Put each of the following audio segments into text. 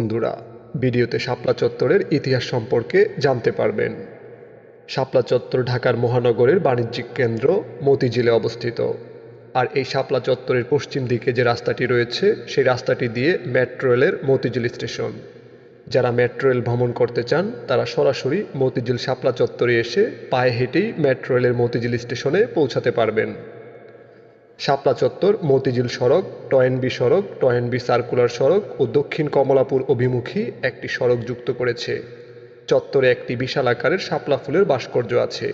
বন্ধুরা, ভিডিওতে শাপলা চত্বরের ইতিহাস সম্পর্কে জানতে পারবেন। শাপলা চত্বর ঢাকার মহানগরের বাণিজ্যিক কেন্দ্র মতিঝিলে অবস্থিত। আর এই শাপলা চত্বরের পশ্চিম দিকে যে রাস্তাটি রয়েছে, সেই রাস্তাটি দিয়ে মেট্রো রেলের মতিঝিল স্টেশন। যারা মেট্রো রেল ভ্রমণ করতে চান, তারা সরাসরি মতিঝিল শাপলা চত্বরে এসে পায়ে হেঁটেই মেট্রো রেলের মতিঝিল স্টেশনে পৌঁছাতে পারবেন। শাপলা চত্বর, মতিঝিল সড়ক, টয়েনবি সড়ক, টয়েনবি সার্কুলার সড়ক ও দক্ষিণ কমলাপুর অভিমুখী একটি সড়ক যুক্ত করেছে। চত্বরে একটি বিশাল আকারের শাপলা ফুলের ভাস্কর্য আছে।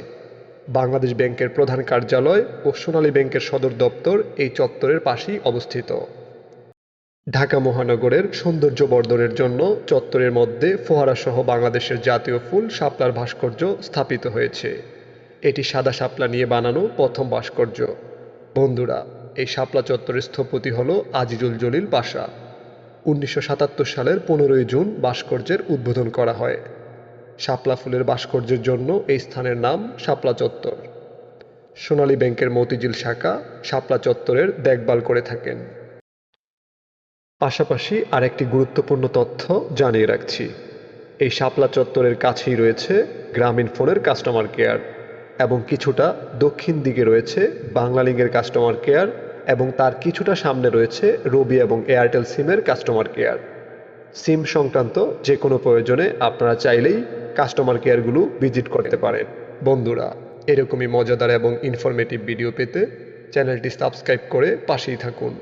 বাংলাদেশ ব্যাংকের প্রধান কার্যালয় ও সোনালী ব্যাংকের সদর দপ্তর এই চত্বরের পাশেই অবস্থিত। ঢাকা মহানগরের সৌন্দর্য বর্ধনের জন্য চত্বরের মধ্যে ফোয়ারাসহ বাংলাদেশের জাতীয় ফুল শাপলার ভাস্কর্য স্থাপিত হয়েছে। এটি সাদা শাপলা নিয়ে বানানো প্রথম ভাস্কর্য। বন্ধুরা, এই শাপলা চত্বরের স্থপতি হল আজিজুল জলিল পাশা। উনিশশো সালের পনেরোই জুন ভাস্কর্যের উদ্বোধন করা হয়। শাপলা ফুলের ভাস্কর্যের জন্য এই স্থানের নাম শাপলা চত্বর। সোনালী ব্যাংকের মতিঝিল শাখা শাপলা চত্বরের দেখভাল করে থাকেন। পাশাপাশি আরেকটি গুরুত্বপূর্ণ তথ্য জানিয়ে রাখছি। এই শাপলা চত্বরের কাছেই রয়েছে গ্রামীণ ফোনের কাস্টমার কেয়ার। এবং কিছুটা দক্ষিণ দিকে রয়েছে বাংলালিংকের কাস্টমার কেয়ার এবং তার কিছুটা সামনে রয়েছে রবি এবং এয়ারটেল সিমের কাস্টমার কেয়ার সিম সংক্রান্ত যে কোনো প্রয়োজনে আপনারা চাইলেই কাস্টমার কেয়ারগুলো ভিজিট করতে পারেন। বন্ধুরা, এরকমই মজাদার এবং ইনফরমেটিভ ভিডিও পেতে চ্যানেলটি সাবস্ক্রাইব করে পাশেই থাকুন।